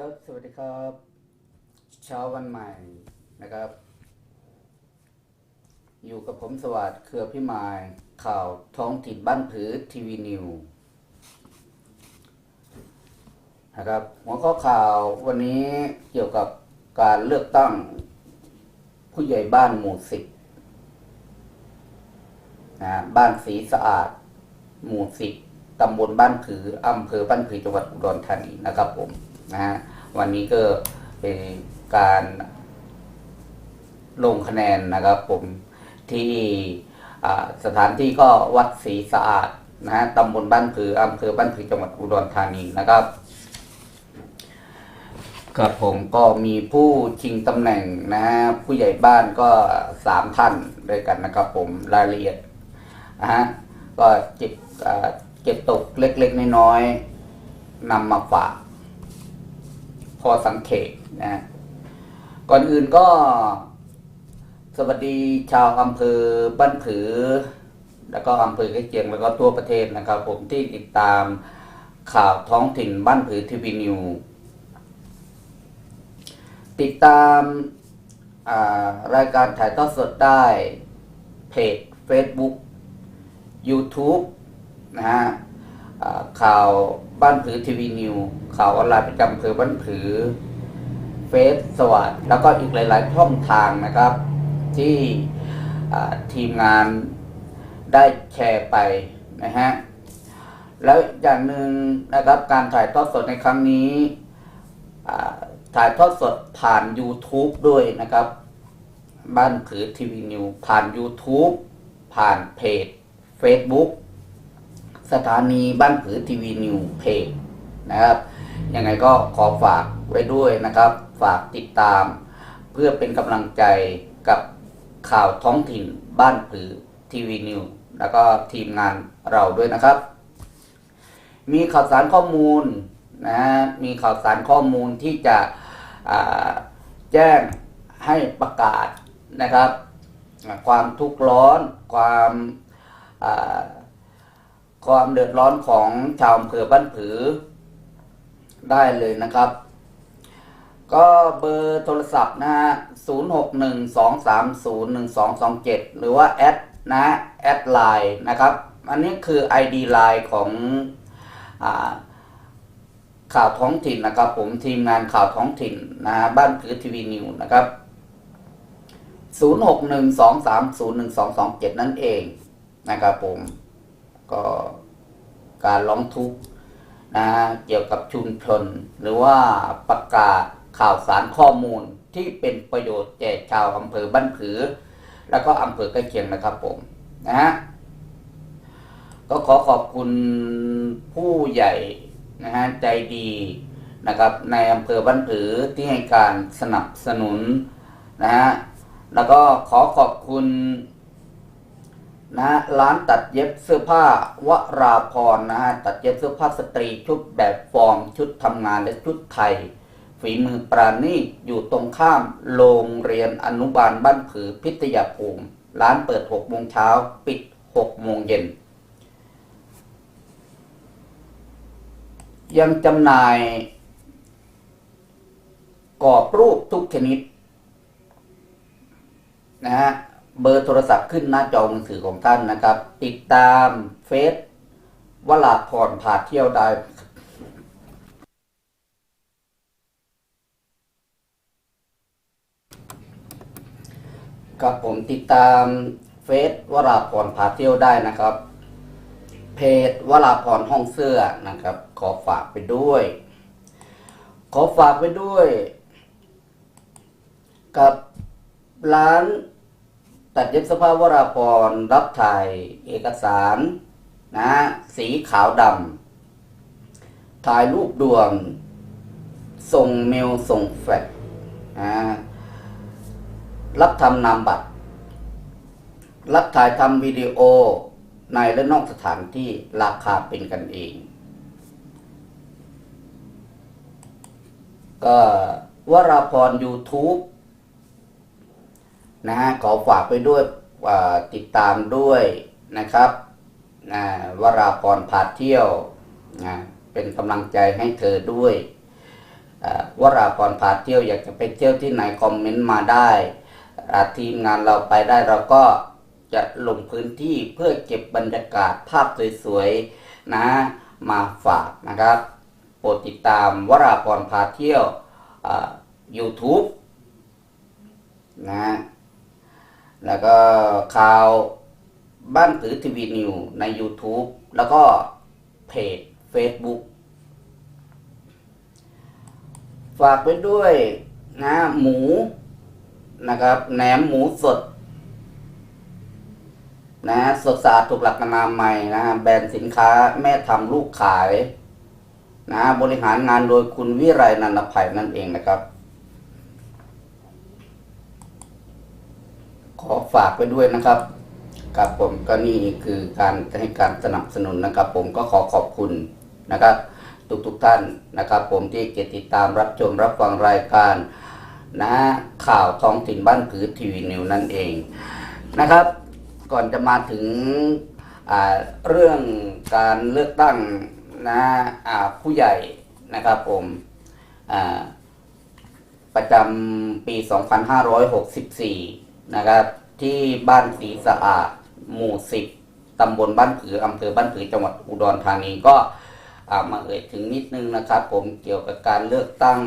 ครับ สวัสดีครับ เช้าวันใหม่นะครับ อยู่กับผมสวัสดิ์เครือพิมาย ข่าวท้องถิ่นบ้านผือทีวีนิวนะครับ หัวข้อข่าววันนี้เกี่ยวกับการเลือกตั้ง ผู้ใหญ่บ้านหมู่สิบนะบ้านสีสะอาด หมู่สิบตำบลบ้านผืออำเภอบ้านผือจังหวัดอุดรธานีนะครับผม นะฮะวันนี้ก็เป็นการลงคะแนนนะครับ ผมที่อ่าสถานที่ก็วัดศรีสะอาดนะฮะตำบลบ้านผืออำเภอบ้านผือจังหวัดอุดรธานีนะครับครับผมก็มีผู้ชิงตำแหน่งนะฮะผู้ใหญ่บ้านก็สามท่านด้วยกันนะครับ ผมรายละเอียดนะฮะก็เก็บเอ่อเก็บตกเล็กๆน้อยๆนำมาฝากพ อสังเกตนะก่อนอื่นก็ สวัสดีชาวอำเภอบ้านผือ แล้วก็อำเภอใกล้เคียงแล้วก็ทั่วประเทศนะครับ ผมที่ติดตามข่าวท้องถิ่นบ้านผือทีวีนิวติดตามารายการถ่ายทอดสดได้ เพจ Facebook YouTube นะฮะ ข่าวบ้านผือทีวีนิว ข่าวออนไลน์ประจำอำเภอบ้านผือ เฟซสวัสดแล้วก็อีกหลาย ๆ ช่องทางนะครับ ที่ทีมงานได้แชร์ไปนะฮะ แล้วอย่างหนึ่งนะครับการถ่ายทอดสดในครั้งนี้ ถ่ายทอดสดผ่าน YouTube ด้วยนะครับ บ้านผือทีวีนิวผ่าน YouTube ผ่านเพจ Facebook สถานีบ้านผือทีวีนิวเพจนะครับยังไงก็ขอฝากไว้ด้วยนะครับ ฝากติดตาม เพื่อเป็นกำลังใจกับข่าวท้องถิ่นบ้านผือทีวีนิวแล้วก็ทีมงานเราด้วยนะครับ มีข่าวสารข้อมูลนะมีข่าวสารข้อมูลที่จะแจ้งให้ประกาศนะครับ ความทุกข์ร้อนความา ความเดือดร้อนของชาวอำเภอบ้านผือ ได้เลยนะครับ ก็เบอร์โทรศัพท์นะฮะ0612301227 หรือว่าแอดนะแอดไลน์นะครับ อันนี้คือ ID ไลน์ของอข่าวท้องถิ่นนะครับ ผมทีมงานข่าวท้องถิ่นนะบ้านผือทีวีนิวนะครับ 0612301227 นั่นเองนะครับผม ก็การร้องทุกข์นะเกี่ยวกับชุมชน หรือว่าประกาศข่าวสารข้อมูลที่เป็นประโยชน์แก่ชาวอำเภอบ้านผือ แล้วก็อำเภอใกล้เคียงนะครับผมนะฮะก็ขอขอบคุณผู้ใหญ่นะฮะใจดีนะครับในอำเภอบ้านผือที่ให้การสนับสนุนนะฮะแล้วก็ขอขอบคุณ นะร้านตัดเย็บเสื้อผ้าวราพรนะฮะตัดเย็บเสื้อผ้าสตรีชุดแบบฟอร์ม ชุดทำงานและชุดไทย ฝีมือปราณีตอยู่ตรงข้ามโรงเรียนอนุบาลบ้านผือพิทยาภูมิ ร้านเปิด6โมงเช้าปิด6โมงเย็น ยังจำหน่ายกรอบรูปทุกชนิดนะฮะ เบอร์โทรศัพท์ขึ้นหน้าจอมือถือของท่านนะครับ ติดตามเฟซวลาพรพาเที่ยวได้ครับผมติดตามเฟซวราพรพาเที่ยวได้นะครับ เพจวราพรห้องเสื้อนะครับ ขอฝากไปด้วย ขอฝากไปด้วย กับร้าน ตัดเย็บเสอผ้าวราพรรับถ่ายเอกสารนะสีขาวดำถ่ายรูปดวงส่งเมลส่งแฟกซ์นะรับทำนามบัตร รับถ่ายทำวิดีโอในและนอกสถานที่ราคาเป็นกันเอง ก็วราพร YouTube นะฮะขอฝากไปด้วยติดตามด้วยนะครับนะวราพรพาเที่ยวนะเป็นกำลังใจให้เธอด้วยวราพรพาเที่ยวอยากจะไปเที่ยวที่ไหนคอมเมนต์มาได้ทีมงานเราไปได้เราก็จะลงพื้นที่เพื่อเก็บบรรยากาศภาพสวยๆนะมาฝากนะครับโปรดติดตามวราพรพาเที่ยว YouTube นะ แล้วก็ข่าวบ้านถือทีวีนิวใน YouTube แล้วก็เพจ Facebook ฝากไว้ด้วยนะหมูนะครับแหนมหมูสด นะสดสะอาดถูกหลักอนามัยนะแบรนด์สินค้าแม่ทำลูกขาย นะบริหารงานโดยคุณวิไรนันทภัยนั่นเองนะครับ ขอฝากไปด้วยนะครับกับผมก็นี่คือการให้การสนับสนุนนะครับ ผมก็ขอขอบคุณนะครับทุกทุกๆท่านนะครับ ผมที่เกติดตามรับชมรับฟังรายการนะข่าวท้องถิ่นบ้านผือทีวีนิวนั่นเองนะครับ ก่อนจะมาถึงเรื่องการเลือกตั้งนะผู้ใหญ่นะครับผมประจำปี 2564 นะครับ ที่บ้านศรีสะอาดหมู่10ตำบลบ้านผืออำเภอบ้านผือจังหวัดอุดรธานีก็มาเอ่ยถึงนิดนึงนะครับ ผมเกี่ยวกับการเลือกตั้ง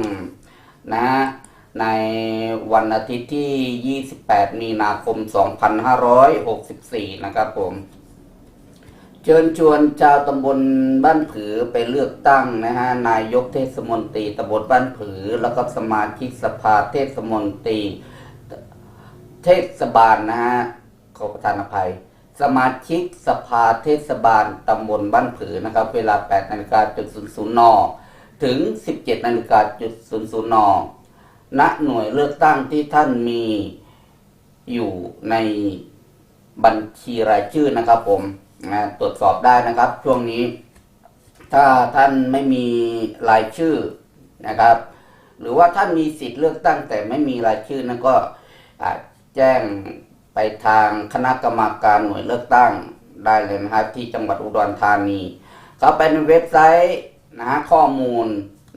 นะในวันอาทิตย์ที่ 28 มีนาคม 2564 นะครับผม เชิญชวนชาวตำบลบ้านผือไปเลือกตั้งนะฮะ นายกเทศมนตรีตำบลบ้านผือ แล้วก็สมาชิกสภาเทศมนตรี เทศบาลนะฮะขอประทานอภัย สมาชิกสภาเทศบาลตำบลบ้านผือนะครับ เวลา 8นาฬิกาจุดศูนถึง 17นาฬิกาจุดศูนณหน่วยเลือกตั้งที่ท่านมีอยู่ในบัญชีรายชื่อนะครับผมนะตรวจสอบได้นะครับ ช่วงนี้ ถ้าท่านไม่มีรายชื่อนะครับ หรือว่าท่านมีสิทธิ์เลือกตั้งแต่ไม่มีรายชื่อนั้นก็อ่า แจ้งไปทางคณะกรรมการหน่วยเลือกตั้งได้เลยนะครับที่จังหวัดอุดรธานี เข้าไปในเว็บไซต์นะฮะข้อมูล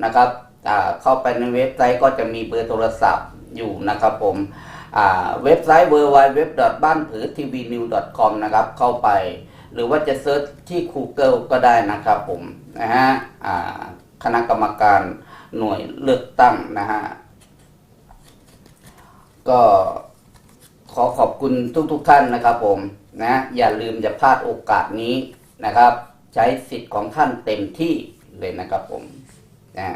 นะครับอ่าเข้าไปในเว็บไซต์ก็จะมีเบอร์โทรศัพท์อยู่นะครับผมอ่าเว็บไซต์ w w w บ้านผือ tv new com นะครับเข้าไป หรือว่าจะเซิร์ชที่ Google ก็ได้นะครับผมนะฮะอ่าคณะกรรมการหน่วยเลือกตั้งนะฮะก็ ขอขอบคุณทุกๆทท่านนะครับผมนะอย่าลืมอย่าพลาดโอกาสนี้นะครับ ใช้สิทธิ์ของท่านเต็มที่เลยนะครับผมนะ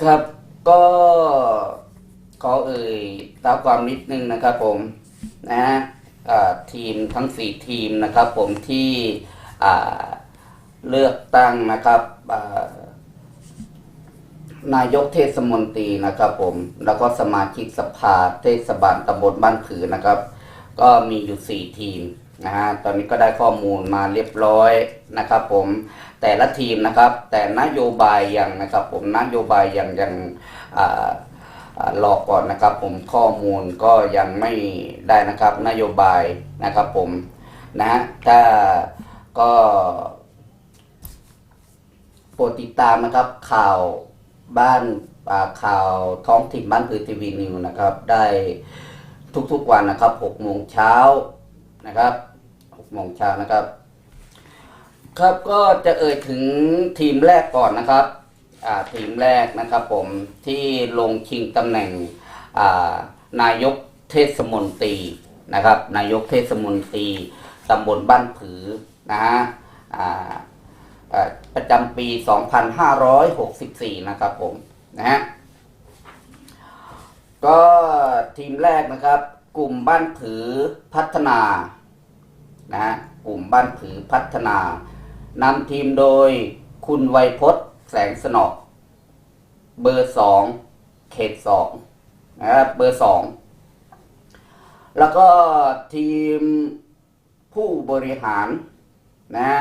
ครับก็ขอเอ่ยตาความนิดนึงนะครับผมนะทีมทั้งสี่ทีมนะครับผมที่เลือกตั้งนะครับ นายกเทศมนตรีนะครับผม แล้วก็สมาชิกสภาเทศบาลตำบลบ้านผือนะครับ ก็มีอยู่สี่ทีมนะฮะตอนนี้ก็ได้ข้อมูลมาเรียบร้อยนะครับผมแต่ละทีมนะครับ แต่นโยบายอย่างนะครับ ผมนโยบายอย่างอย่างอ่าอ่ารอก่อนนะครับ ผมข้อมูลก็ยังไม่ได้นะครับ นโยบายนะครับผมนะฮะถ้าก็โปรดติดตามนะครับข่าว บ้านาข่าวท้องถิ่นบ้านพือทีวีนิวนะครับ ได้ทุกๆวันนะครับหกโมงเช้านะครับหกโมงเช้านะครับ ครับก็จะเอ่ยถึงทีมแรกก่อนนะครับทีมแรกนะครับผมที่ลงชิงตำแหน่งานายกเทศมนตรีนะครับ นายกเทศมนตรีตำบลบ้านผือนะฮะอ่า ประจำปี 2564 นะครับผมนะฮะก็ทีมแรกนะครับ กลุ่มบ้านผือพัฒนานะฮะกลุ่มบ้านผือพัฒนานำทีมโดยคุณไวยพจน์แสงสนอกเบอร์สองเขตสองนะครับเบอร์สองแล้วก็ทีมผู้บริหารนะฮะ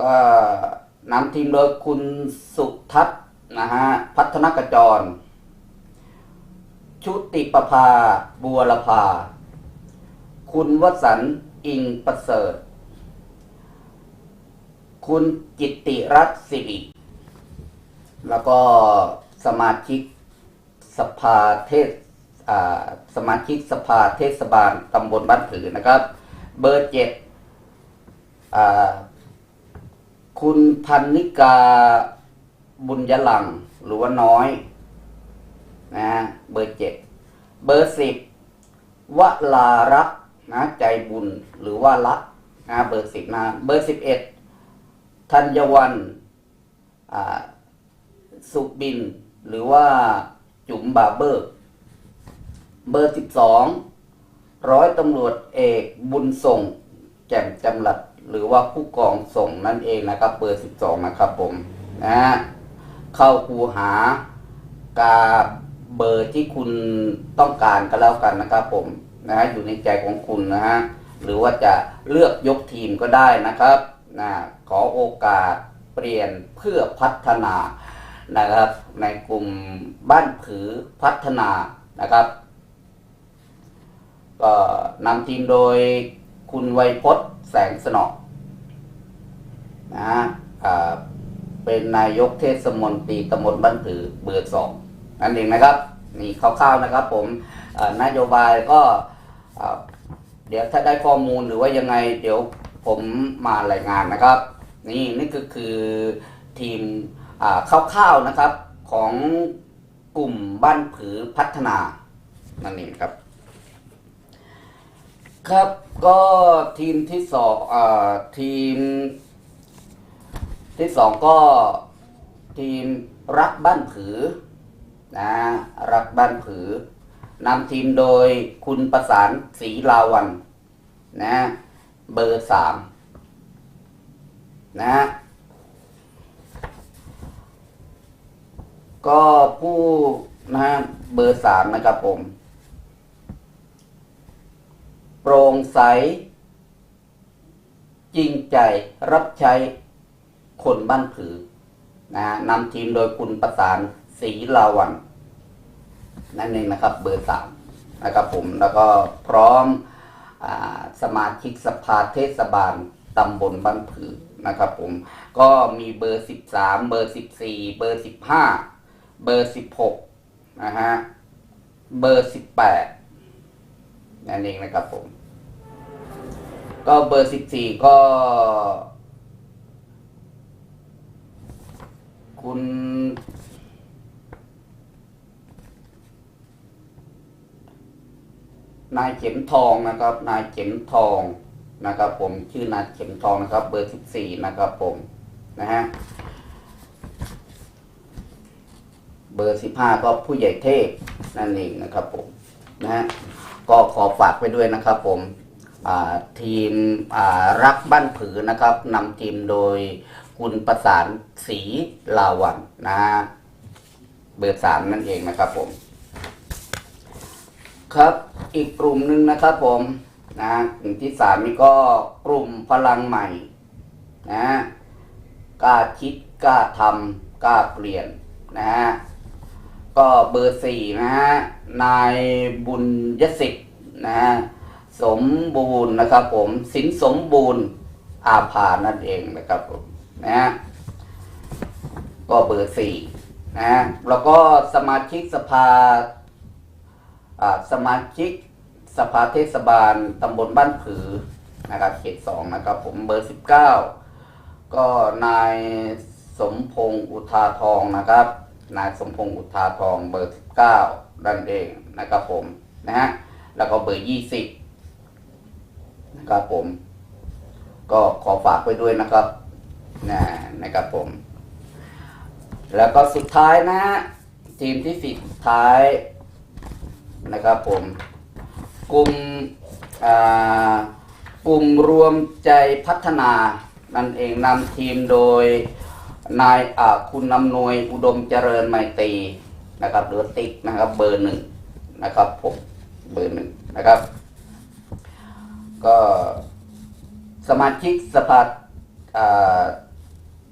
ก็นำทีมโดยคุณสุทัศน์นะฮะพัฒนกจร ชุติประภาบัวละภา คุณวสันต์อิงประเสริฐ คุณจิตติรัตน์สิริ แล้วก็สมาชิกสภาเทศสมาชิกสภาเทศบาลตำบลบ้านผือนะครับ เบอร์เจ็ดอ่า คุณพันนิกาบุญยลัง หรือว่าน้อยนะเบอร์เจ็ดเบอร์สิบวลารักนะใจบุญหรือว่ารักนะเบอร์สิบนะเบอร์สิบเอ็ดธัญวันสุบิน หรือว่าจุ๋มบาเบอร์ เบอร์สิบสองร้อยตำรวจเอกบุญส่ง แจ่มจำหลัด หรือว่าผู้กองส่งนั่นเองนะครับ เบอร์สิบสองนะครับผมนะฮะเข้าคูหากาเบอร์ที่คุณต้องการก็แล้วกันนะครับผมนะฮะอยู่ในใจของคุณนะฮะหรือว่าจะเลือกยกทีมก็ได้นะครับนะขอโอกาสเปลี่ยนเพื่อพัฒนานะครับ ในกลุ่มบ้านผือพัฒนานะครับ ก็นำทีมโดยคุณไวยพจน์แสงสนอ นะฮะเป็นนายกเทศมนตรีตำบลบ้านผือเบอร์สองนั่นเองนะครับนี่คร่าวๆนะครับ ผมอ่านโยบายก็เดี๋ยวถ้าได้ข้อมูลหรือว่ายังไง เดี๋ยวผมมารายงานนะครับ นี่นี่ก็คือทีมคร่าวๆนะครับของกลุ่มบ้านผือพัฒนานั่นเองครับ ครับก็ทีมที่สองอทีม ที่สองก็ทีมรักบ้านผือนะรักบ้านผือนำทีมโดยคุณประสานศรีลาวันนะเบอร์สามนะก็ผู้นะฮะเบอร์สามนะครับผม โปร่งใส จริงใจรับใช้ คนบ้านผือนะฮะนำทีมโดยคุณประสานศรีลาวันนั่นเองนะครับ เบอร์สามนะครับผมแล้วก็พร้อมอสมาชิกสภาเทศบาลตำบลบ้านผือนะครับผมก็มีเบอร์สิบสามเบอร์สิบสี่เบอร์สิบห้าเบอร์สิบหกนะฮะเบอร์สิบแปดนั่นเองนะครับผม ก็เบอร์สิบสี่ก็ คุณ นายเข็มทองนะครับ นายเข็มทองนะครับผมชื่อนายเข็มทองนะครับ เบอร์สิบสี่นะครับผมนะฮะเบอร์สิบห้าก็ผู้ใหญ่เทพนั่นเองนะครับผมนะฮะก็ขอฝากไปด้วยนะครับผมทีมรักบ้านผือนะครับนำทีมโดย คุณประสานศรีลาวันนะฮะเบอร์สามนั่นเองนะครับผม ครับอีกกลุ่มหนึ่งนะครับผมนะกลุ่มที่สามนี่ก็กลุ่มพลังใหม่นะกล้าคิดกล้าทำกล้าเปลี่ยนนะฮะก็เบอร์สี่นะฮะนายบุญยศิษฐ์นะฮะสมบูรณ์นะครับผมสินสมบูรณ์อาภานั่นเองนะครับผม นะฮะก็เบอร์สี่นะฮะแล้วก็สมาชิกสภาอ่าสมาชิกสภาเทศบาลตำบลบ้านผือนะครับเขตสองนะครับผมเบอร์สิบเก้าก็นายสมพงษ์อุทาทองนะครับ นายสมพงษ์อุทาทองเบอร์สิบเก้านั่นเองนะครับผมนะฮะแล้วก็เบอร์ยี่สิบนะครับผม ก็ขอฝากไปด้วยนะครับ นะนะครับผม แล้วก็สุดท้ายนะฮะทีมที่สุดท้ายนะครับผม กลุ่มกลุ่มรวมใจพัฒนา นั่นเองนำทีมโดยนายคุณนำนวยอุดมเจริญไมตรีนะครับหรือติ๊กนะครับเบอร์หนึ่งนะครับผมเบอร์หนึ่งนะครับ ก็สมาชิกสภา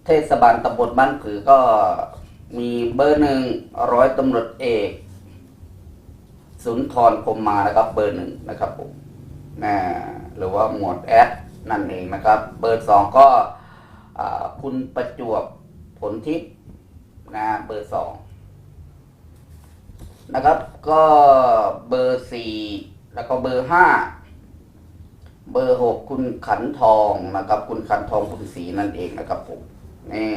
เทศบาลตำบลบ้านผือก็มีเบอร์หนึ่งร้อยตำรวจเอก สุนทรพมมานะครับ เบอร์หนึ่งนะครับผมนะหรือว่าหมวดแอดนั่นเองนะครับ เบอร์สองก็คุณประจวบผลทิพย์นะเบอร์สองนะครับ ก็เบอร์สี่แล้วก็เบอร์ห้า เบอร์หกคุณขันทองนะครับ คุณขันทองคุณศรีนั่นเองนะครับผมนี่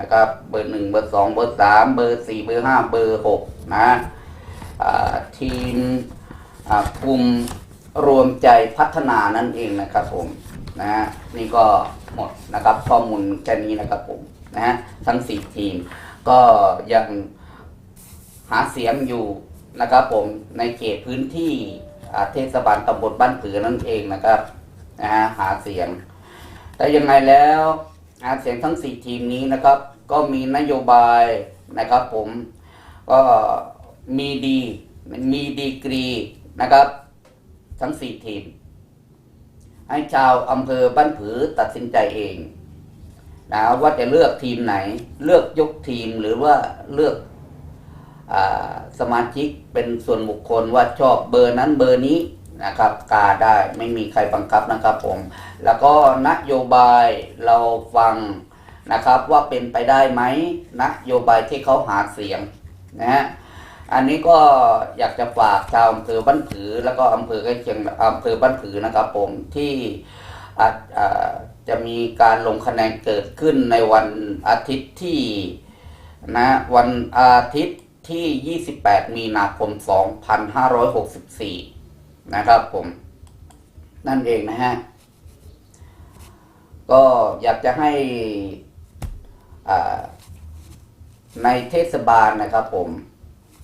นะครับ เบอร์หนึ่งเบอร์สองเบอร์สามเบอร์สี่เบอร์ห้าเบอร์หกนะทีมกลุ่มรวมใจพัฒนานั่นเองนะครับผมนะฮะนี่ก็หมดนะครับข้อมูลแค่นี้นะครับผมนะฮะทั้งสี่ทีมก็ยังหาเสียงอยู่นะครับผมในเขตพื้นที่ เทศบาลตำบลบ้านผือนั่นเองนะครับนะฮะหาเสียง แต่ยังไงแล้วหาเสียงทั้งสี่ทีมนี้นะครับ ก็มีนโยบายนะครับ ผมก็มีดีมีดีกรีนะครับ ทั้งสี่ทีม ให้ชาวอำเภอบ้านผือตัดสินใจเองนะว่าจะเลือกทีมไหน เลือกยกทีมหรือว่าเลือก สมาชิกเป็นส่วนบุคคลว่าชอบเบอร์นั้นเบอร์นี้นะครับกาได้ไม่มีใครบังคับนะครับผมแล้วก็นโยบายเราฟังนะครับว่าเป็นไปได้ไหมนโยบายที่เขาหาเสียงนะฮะอันนี้ก็อยากจะฝากชาวอำเภอบ้านผือ แล้วก็อำเภอใกล้เคียงอำเภอบ้านผือนะครับผมที่อาจอ่าจะมีการลงคะแนนเกิดขึ้นในวันอาทิตย์ที่นะวันอาทิตย์ ที่ 28 มีนาคม 2564 นะครับผม นั่นเองนะฮะ ก็อยากจะให้ในเทศบาลนะครับผม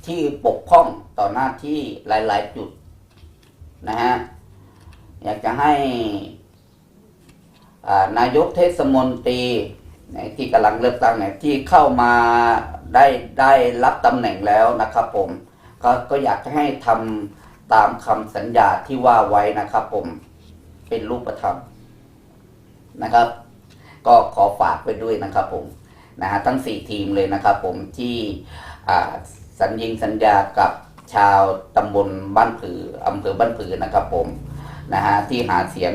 ที่ปกพ้องต่อหน้าที่หลาย ๆ จุดนะฮะ อยากจะให้นายกเทศมนตรี ที่กำลังเลือกตั้งเนี่ยที่เข้ามาได้ได้รับตำแหน่งแล้วนะครับผมก็ก็อยากจะให้ทำตามคำสัญญาที่ว่าไว้นะครับผมเป็นรูปธรรมนะครับ ก็ขอฝากไปด้วยนะครับผมนะฮะทั้งสี่ทีมเลยนะครับผมที่สัญญิงสัญญากับชาวตำบลบ้านผืออำเภอบ้านผือนะครับผมนะฮะที่หาเสียง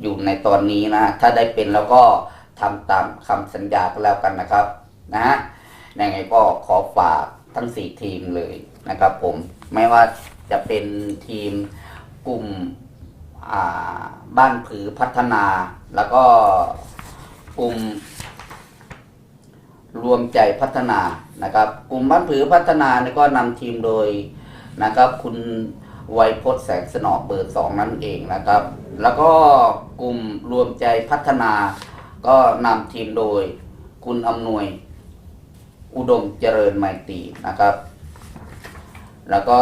อยู่ในตอนนี้นะถ้าได้เป็นแล้วก็ ทำตามคำสัญญาก็แล้วกันนะครับนะฮะยังไงก็ขอฝากทั้งสี่ทีมเลยนะครับผมไม่ว่าจะเป็นทีมกลุ่มบ้านผือพัฒนา แล้วก็กลุ่มรวมใจพัฒนานะครับ กลุ่มบ้านผือพัฒนาเนี่ยก็นำทีมโดยนะครับ คุณไวยพจน์แสงสนอเบอร์สองนั่นเองนะครับ แล้วก็กลุ่มรวมใจพัฒนา ก็นำทีมโดยคุณอำนวย อุดมเจริญไมตรีนะครับ แล้วก็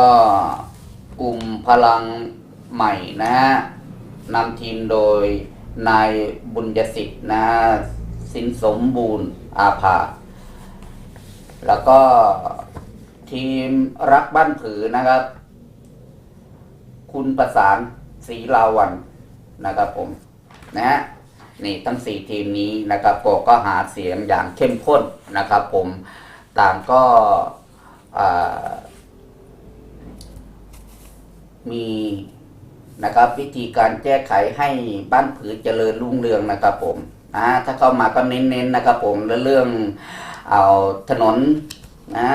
กลุ่มพลังใหม่นะฮะนำทีมโดยนายบุญยสิทธิ์นะฮะสินสมบูรณ์อาภา แล้วก็ทีมรักบ้านผือนะครับ คุณประสานศรีลาวันนะครับผมนะฮะ นี่ทั้งสี่ทีมนี้นะครับก็ก็หาเสียงอย่างเข้มข้นนะครับผมต่างก็มีนะครับวิธีการแก้ไขให้บ้านผือเจริญรุ่งเรืองนะครับผมนะถ้าเข้ามาก็เน้นๆนะครับผมแล้วเรื่องเอาถนนนะ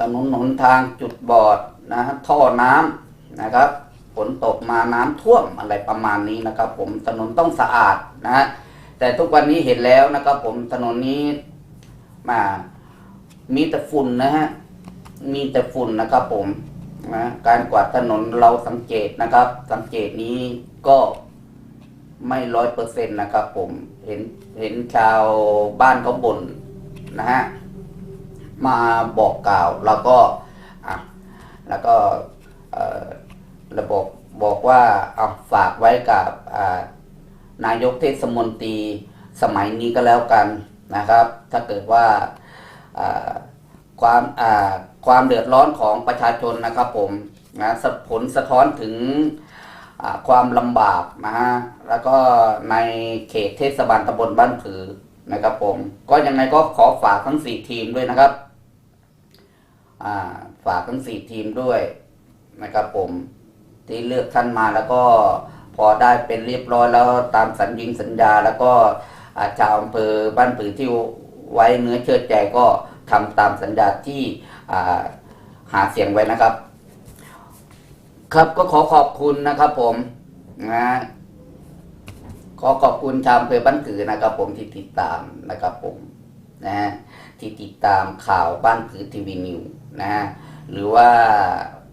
ถนนหนทางจุดบอดนะท่อน้ำนะครับ ฝนตกมาน้ำท่วมอะไรประมาณนี้นะครับ ผมถนนต้องสะอาดนะฮะแต่ทุกวันนี้เห็นแล้วนะครับ ผมถนนนี้มามีแต่ฝุ่นนะฮะมีแต่ฝุ่นนะครับ ผมนะการกวาดถนนเราสังเกตนะครับ สังเกตนี้ก็ไม่ร้อยเปอร์เซ็นต์นะครับ ผมเห็นเห็นชาวบ้านเขาบ่นนะฮะมาบอกกล่าวแล้วก็อะแล้วก็เอ่อ ระบบบอกว่าเอาฝากไว้กับนายกเทศมนตรีสมัยนี้ก็แล้วกันนะครับ ถ้าเกิดว่าความความเดือดร้อนของประชาชนนะครับผมนะสะผลสะท้อนถึงความลำบากนะฮะแล้วก็ในเขตเทศบาลตำบลบ้านผือนะครับผม ก็ยังไงก็ขอฝากทั้งสี่ทีมด้วยนะครับฝากทั้งสี่ทีมด้วยนะครับผม ที่เลือกท่านมาแล้วก็พอได้เป็นเรียบร้อยแล้วตามสัญญิงสัญญา แล้วก็าชาวอำเภอบ้านผือที่ไว้เนื้อเชื่อใจก็ทำตามสัญญาที่าหาเสียงไว้นะครับ ครับก็ขอขอบคุณนะครับผมนะขอขอบคุณชาวอำเภอบ้านกือนะครับ ผมที่ติดตามนะครับผมนะที่ติดตามข่าวบ้านกือทีวีนิวนะฮะหรือว่า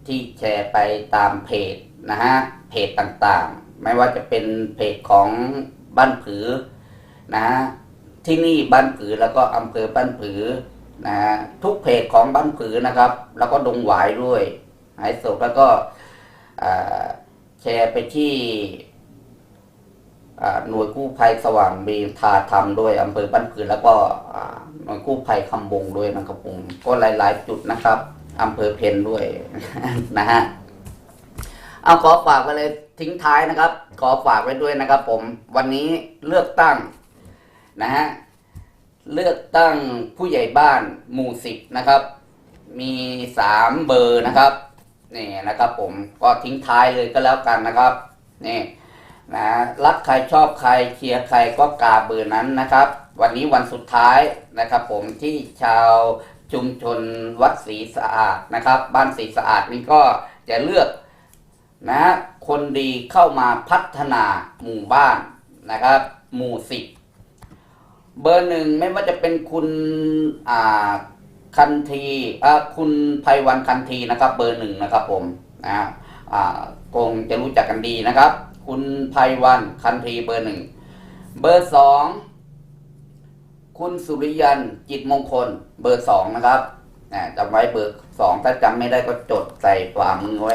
ที่แชร์ไปตามเพจ นะฮะเพจต่างๆ ไม่ว่าจะเป็นเพจของบ้านผือนะฮะที่นี่บ้านผือแล้วก็อำเภอบ้านผือนะฮะทุกเพจของบ้านผือนะครับ แล้วก็ดงหวายด้วยหายศพแล้วก็แชร์ไปที่หน่วยกู้ภัยสว่างเบทาธรรมด้วยอำเภอบ้านผือแล้วก็หน่วยกู้ภัยคำบงด้วยนะครับผมก็หลาย ๆ จุดนะครับอำเภอเพนด้วยนะฮะ เอาขอฝากไว้เลยทิ้งท้ายนะครับ ขอฝากไว้ด้วยนะครับ ผม วันนี้เลือกตั้งนะฮะเลือกตั้งผู้ใหญ่บ้านหมู่สิบนะครับ มีสามเบอร์นะครับนี่นะครับผมก็ทิ้งท้ายเลยก็แล้วกันนะครับนี่นะรักใครชอบใครเชียร์ใครก็กาเบอร์นั้นนะครับ วันนี้วันสุดท้ายนะครับ ผมที่ชาวชุมชนวัดศรีสะอาดนะครับ บ้านศรีสะอาดนี่ก็จะเลือก นะคนดีเข้ามาพัฒนาหมู่บ้านนะครับ หมู่สิบเบอร์หนึ่งไม่ว่าจะเป็นคุณอ่าคันทีอ่าคุณไพวันคันทีนะครับ เบอร์หนึ่งนะครับผมนะอ่าคงจะรู้จักกันดีนะครับ คุณไพวันคันทีเบอร์หนึ่งเบอร์สองคุณสุริยันจิตมงคล เบอร์สองนะครับจำไว้เบอร์สองถ้าจำไม่ได้ก็จดใส่ฝ่ามือไว้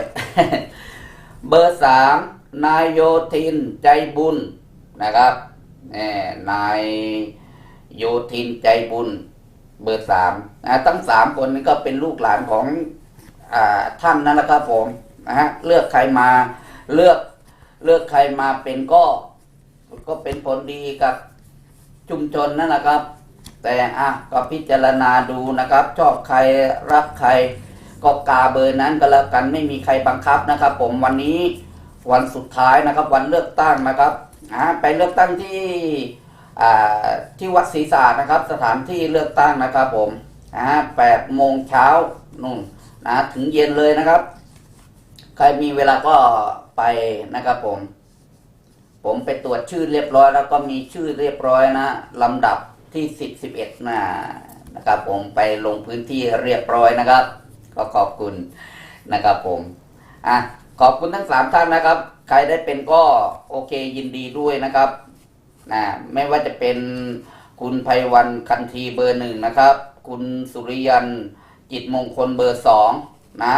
เบอร์สามนายโยธินใจบุญนะครับน่นายโยธินใจบุญ เบอร์สามนะทั้งสามคนนี้ก็เป็นลูกหลานของอท่านนั่นแหละครับผมนะฮะเลือกใครมาเลือกเลือกใครมาเป็นก็ก็เป็นผลดีกับชุมชนนั่นแหละครับ แต่อะก็พิจารณาดูนะครับ ชอบใครรักใคร ก็กาเบอร์นั้นก็แล้วกันไม่มีใครบังคับนะครับ ผมวันนี้วันสุดท้ายนะครับ วันเลือกตั้งนะครับอ่าไปเลือกตั้งที่ที่วัดศรีสานะครับ สถานที่เลือกตั้งนะครับ ผมแปดโมงเช้านู่นนะถึงเย็นเลยนะครับ ใครมีเวลาก็ไปนะครับ ผม ผมไปตรวจชื่อเรียบร้อย แล้วก็มีชื่อเรียบร้อยนะลำดับที่สิบสิบเอ็ดนะนะครับ ผมไปลงพื้นที่เรียบร้อยนะครับ ก็ขอบคุณนะครับผมอะขอบคุณทั้งสามท่านนะครับ ใครได้เป็นก็โอเคยินดีด้วยนะครับนะไม่ว่าจะเป็นคุณไพวันคันทีเบอร์หนึ่งนะครับ คุณสุริยัน จิตมงคลเบอร์สองนะ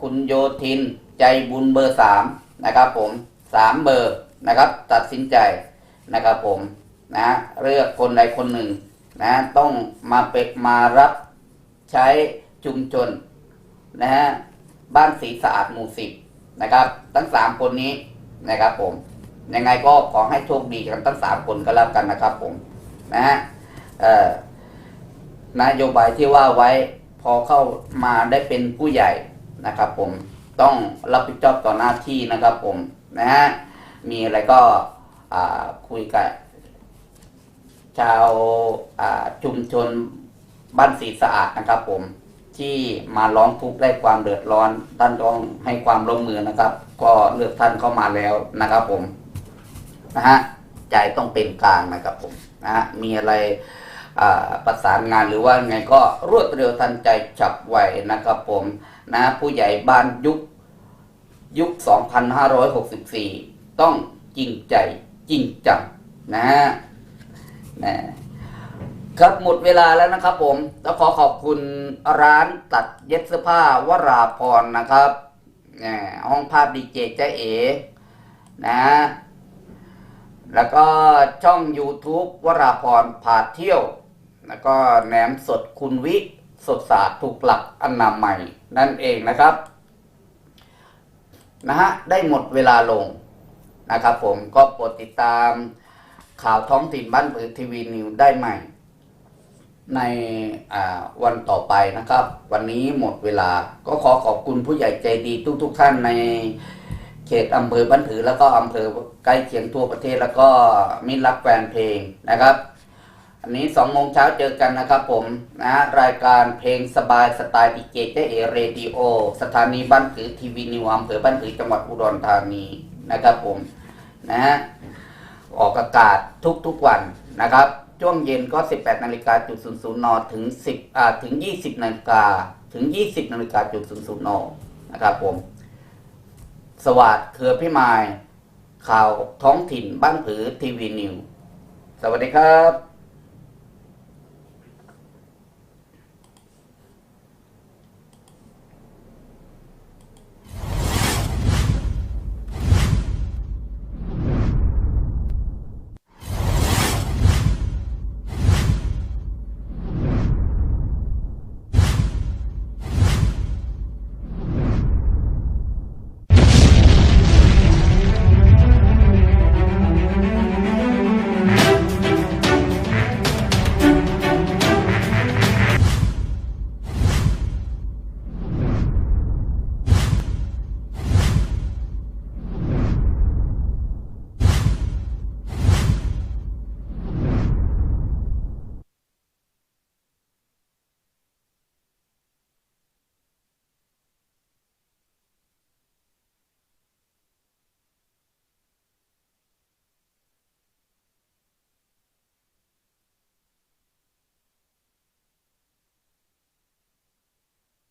คุณโยธินใจบุญเบอร์สามนะครับผมสามเบอร์นะครับ ตัดสินใจนะครับผมนะเลือกคนใดคนหนึ่งนะต้องมาเป็กมารับใช้ชุมชน นะฮะบ้านศรีสะอาดหมู่สิบนะครับ ทั้งสามคนนี้นะครับผมยังไงก็ขอให้โชคดีกันทั้งสามคนก็แล้วกันนะครับผมนะฮะนโยบายที่ว่าไว้พอเข้ามาได้เป็นผู้ใหญ่นะครับ ผมต้องรับผิดชอบต่อหน้าที่นะครับ ผมนะฮะมีอะไรก็คุยกับชาวชุมชนบ้านศรีสะอาดนะครับผม ที่มาร้องทุกข์ได้ความเดือดร้อนท่านต้องให้ความร่วมมือนะครับ ก็เลือกท่านเข้ามาแล้วนะครับผมนะฮะใจต้องเป็นกลางนะครับผมนะฮะมีอะไรประสานงานหรือว่าไงก็รวดเร็วทันใจฉับไวนะครับผมนะผู้ใหญ่บ้านยุคยุค 2564 ต้องจริงใจจริงจังนะฮะนะ ครับหมดเวลาแล้วนะครับผมแล้วขอขอบคุณร้านตัดเย็บเสื้อผ้าวราพรนะครับห้องภาพดีเจเจ๊เอนะแล้วก็ช่อง YouTube วราพรพาเที่ยว แล้วก็แหนมสดคุณวิสดสาดถูกหลักอนามัยนั่นเองนะครับนะฮะได้หมดเวลาลงนะครับผมก็โปรดติดตามข่าวท้องถิ่นบ้านเปิดทีวีนิวได้ใหม่ ในวันต่อไปนะครับ วันนี้หมดเวลาก็ขอขอบคุณผู้ใหญ่ใจดีทุกๆทท่านในเขตอำเภอบ้านผือแล้วก็อำเภอใกล้เคียงทั่วประเทศแล้วก็มิตรรักแฟนเพลงนะครับ อันนี้สองโมงเช้าเจอกันนะครับผมนะรายการเพลงสบายสไตล์ดีเจเจเอเรดิโอสถานีบ้านผือทีวีนิวอำเภอบ้านผือจังหวัดอุดรธานีนะครับผมนะฮะออกอากาศทุกๆวันนะครับ ช่วงเย็นก็ 18นาฬิกาจุด00นถึง 10อ่าถึง 20นาฬิกาถึง 20นาฬิกาจุด00นนะครับผม สวัสดีเครือพี่ไมาย ข่าวท้องถิ่นบ้านผือทีวีนิว สวัสดีครับ